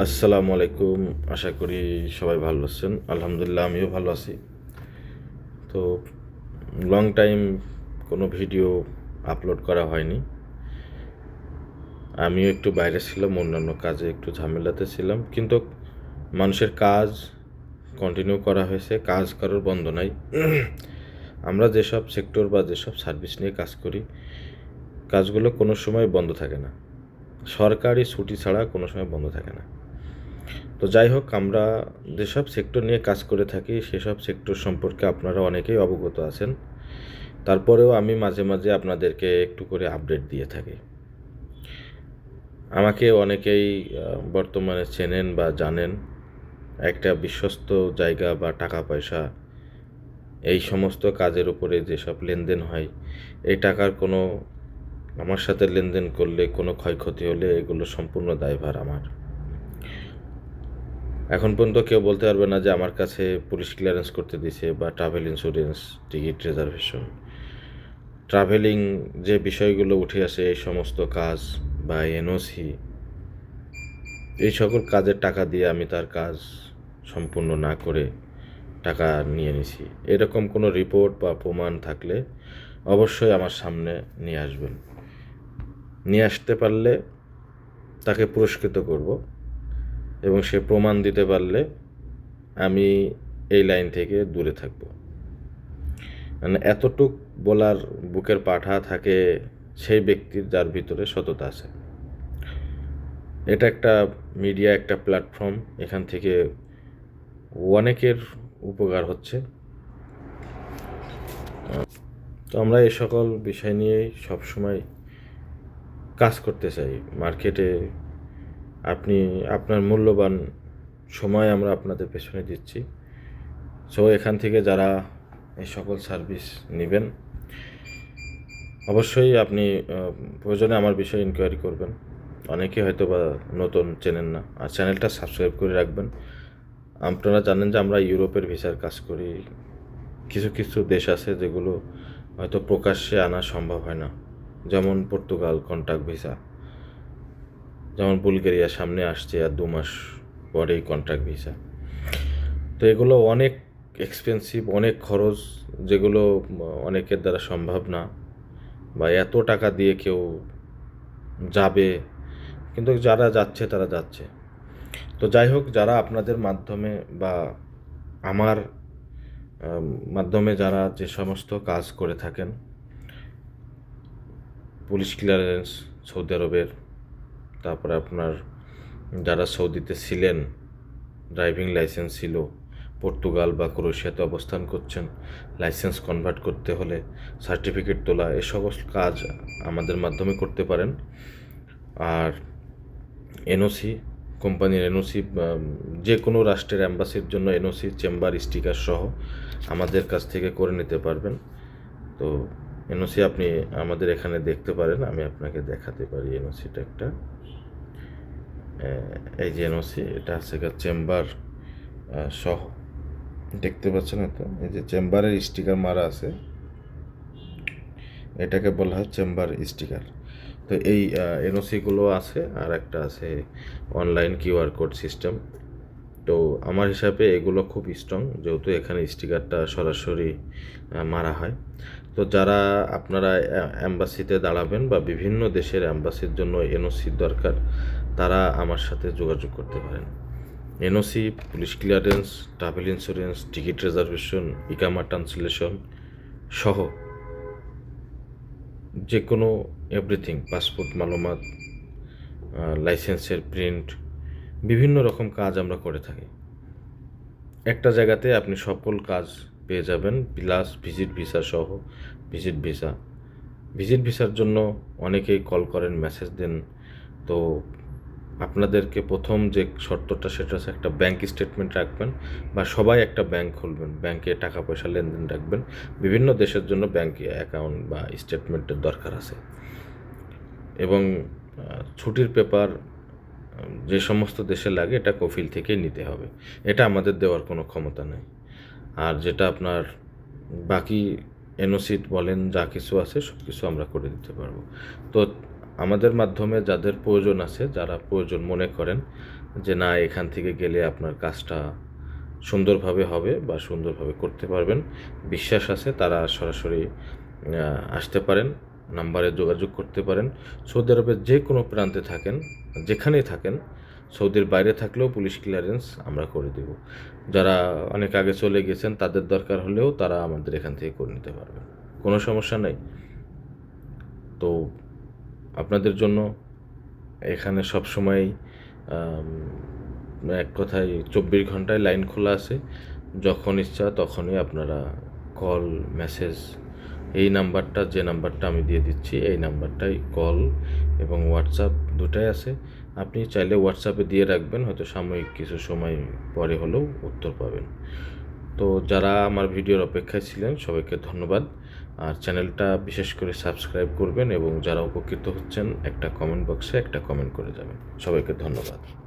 আসসালামু আলাইকুম আশা করি সবাই ভালো আছেন। আলহামদুলিল্লাহ, আমিও ভালো আছি। তো লং টাইম কোনো ভিডিও আপলোড করা হয়নি। আমিও একটু বাইরে ছিলাম, অন্যান্য কাজে একটু ঝামেলাতে ছিলাম। কিন্তু মানুষের কাজ কন্টিনিউ করা হয়েছে, কাজ কারোর বন্ধ নাই। আমরা যেসব সেক্টর বা যেসব সার্ভিস নিয়ে কাজ করি, কাজগুলো কোনো সময় বন্ধ থাকে না। সরকারি ছুটি ছাড়া কোনো সময় বন্ধ থাকে না। তো যাই হোক, আমরা যেসব সেক্টর নিয়ে কাজ করে থাকি, সেসব সেক্টর সম্পর্কে আপনারা অনেকেই অবগত আছেন। তারপরেও আমি মাঝে মাঝে আপনাদেরকে একটু করে আপডেট দিয়ে থাকি। আমাকে অনেকেই বর্তমানে চেনেন বা জানেন, একটা বিশ্বস্ত জায়গা বা টাকা পয়সা, এই সমস্ত কাজের উপরে যেসব লেনদেন হয়, এই টাকার কোনো, আমার সাথে লেনদেন করলে কোনো ক্ষয়ক্ষতি হলে এগুলো সম্পূর্ণ দায়ভার আমার। এখন পর্যন্ত কেউ বলতে পারবে না যে আমার কাছে পুলিশ ক্লিয়ারেন্স করতে দিছে বা travel insurance ticket reservation travelling যে বিষয়গুলো উঠে আসে, এই সমস্ত কাজ বা এনওসি এই সকল কাজের টাকা দিয়ে আমি তার কাজ সম্পূর্ণ না করে টাকা নিয়ে নিছি। এরকম কোনো রিপোর্ট বা প্রমাণ থাকলে অবশ্যই আমার সামনে নিয়ে আসবেন। নিয়ে আসতে পারলে তাকে পুরস্কৃত করব। এবং সে প্রমাণ দিতে পারলে আমি এই লাইন থেকে দূরে থাকব। মানে এতটুক বলার বুকের পাঠা থাকে সেই ব্যক্তির যার ভিতরে সততা আছে। এটা একটা মিডিয়া, একটা প্ল্যাটফর্ম, এখান থেকে অনেকের উপকার হচ্ছে। তো আমরা এই সকল বিষয় নিয়েই সবসময় কাজ করতে চাই। মার্কেটে আপনি আপনার মূল্যবান সময় আমরা আপনাদের পেছনে দিচ্ছি। সো এখান থেকে যারা এই সকল সার্ভিস নেবেন, অবশ্যই আপনি প্রয়োজনে আমার বিষয়ে ইনকোয়ারি করবেন। অনেকে হয়তো বা নতুন চেনেন না, আর চ্যানেলটা সাবস্ক্রাইব করে রাখবেন। আপনারা জানেন যে আমরা ইউরোপের ভিসার কাজ করি। কিছু কিছু দেশ আছে যেগুলো হয়তো প্রকাশ্যে আনা সম্ভব হয় না। যেমন পর্তুগাল কন্ট্যাক্ট ভিসা। যেমন বুলগেরিয়া সামনে আসছে আর দু মাস পরেই কন্ট্রাক্ট ভিসা তো এগুলো অনেক এক্সপেন্সিভ অনেক খরচ, যেগুলো অনেকের দ্বারা সম্ভব না। বা এত টাকা দিয়ে কেউ যাবে, কিন্তু যারা যাচ্ছে, তারা যাচ্ছে। তো যাই হোক, যারা আপনাদের মাধ্যমে বা আমার মাধ্যমে যারা যে সমস্ত কাজ করে থাকেন, পুলিশ ক্লিয়ারেন্স সৌদি আরবের তারপরে আপনার যারা সৌদিতে ছিলেন ড্রাইভিং লাইসেন্স ছিল, পর্তুগাল বা ক্রোয়েশিয়াতে অবস্থান করছেন লাইসেন্স কনভার্ট করতে হলে সার্টিফিকেট তোলা, এ সমস্ত কাজ আমাদের মাধ্যমে করতে পারেন। আর এনওসি কোম্পানির এনওসি যে কোনো রাষ্ট্রের অ্যাম্বাসির জন্য এনওসি চেম্বার স্টিকার সহ আমাদের কাছ থেকে করে নিতে পারবেন। তো এনওসি আপনি আমাদের এখানে দেখতে পারেন, আমি আপনাকে দেখাতে পারি এনওসিটা একটা। এই যে এনওসি, এটা আছে চেম্বার সহ। দেখতে পাচ্ছেন তো এই যে চেম্বারের স্টিকার মারা আছে। এটাকে বলা হয় চেম্বার স্টিকার। তো এই এনওসিগুলো আছে আর একটা আছে অনলাইন কিউআর কোড সিস্টেম। তো আমার হিসাবে এগুলো খুব স্ট্রং যেহেতু এখানে স্টিকারটা সরাসরি মারা হয়। তো যারা আপনারা অ্যাম্বাসিতে দাঁড়াবেন বা বিভিন্ন দেশের অ্যাম্বাসির জন্য এনওসির দরকার, তারা আমার সাথে যোগাযোগ করতে পারেন। NOC police clearance travel insurance ticket reservation ইকামা translation সহ যে কোনো এভরিথিং পাসপোর্ট মালুমাত লাইসেন্সের প্রিন্ট বিভিন্ন রকম কাজ আমরা করে থাকি। একটা জায়গাতে আপনি সকল কাজ পেয়ে যাবেন, প্লাস ভিজিট ভিসা সহ, ভিজিট ভিসা। ভিজিট ভিসার জন্য অনেকেই কল করেন, মেসেজ দেন। তো আপনাদেরকে প্রথম যে শর্তটা, সেটা হচ্ছে একটা ব্যাংক স্টেটমেন্ট রাখবেন বা সবাই একটা ব্যাংক খুলবেন। ব্যাংকে টাকা পয়সা লেনদেন রাখবেন। বিভিন্ন দেশের জন্য ব্যাংক অ্যাকাউন্ট বা স্টেটমেন্টের দরকার আছে। এবং ছুটির পেপার যে সমস্ত দেশে লাগে, এটা কফিল থেকেই নিতে হবে। এটা আমাদের দেওয়ার কোনো ক্ষমতা নেই। আর যেটা আপনার বাকি এনওসিট বলেন, যা কিছু আছে, সব কিছু আমরা করে দিতে পারব। তো আমাদের মাধ্যমে যাদের প্রয়োজন আছে, যারা প্রয়োজন মনে করেন যে না, এখান থেকে গেলে আপনার কাজটা সুন্দরভাবে হবে বা সুন্দরভাবে করতে পারবেন, বিশ্বাস আছে, তারা সরাসরি আসতে পারেন, নাম্বারে যোগাযোগ করতে পারেন। সৌদি আরবের যে কোনো প্রান্তে থাকেন যেখানেই থাকেন, সৌদির বাইরে থাকলেও পুলিশ ক্লিয়ারেন্স আমরা করে দেব। যারা অনেক আগে চলে গেছেন, তাদের দরকার হলেও তারা আমাদের এখান থেকে করে নিতে পারবেন। কোনো সমস্যা নেই। তো আপনাদের জন্য এখানে সবসময় এক কথায় চব্বিশ ঘন্টায় লাইন খোলা আছে। যখন ইচ্ছা তখনই আপনারা কল মেসেজ এই নাম্বারটা, যে নাম্বারটা আমি দিয়ে দিচ্ছি, এই নাম্বারটাই কল এবং হোয়াটসঅ্যাপ দুটাই আছে। আপনি চাইলে হোয়াটসঅ্যাপে দিয়ে রাখবেন, হয়তো সাময়িক কিছু সময় পরে হলেও উত্তর পাবেন। তো যারা আমার ভিডিওর অপেক্ষায় ছিলেন, সবাইকে ধন্যবাদ। আর চ্যানেলটা বিশেষ করে সাবস্ক্রাইব করবেন এবং যারা উপকৃত হচ্ছেন, একটা কমেন্ট বক্সে একটা কমেন্ট করে যাবেন। সবাইকে ধন্যবাদ।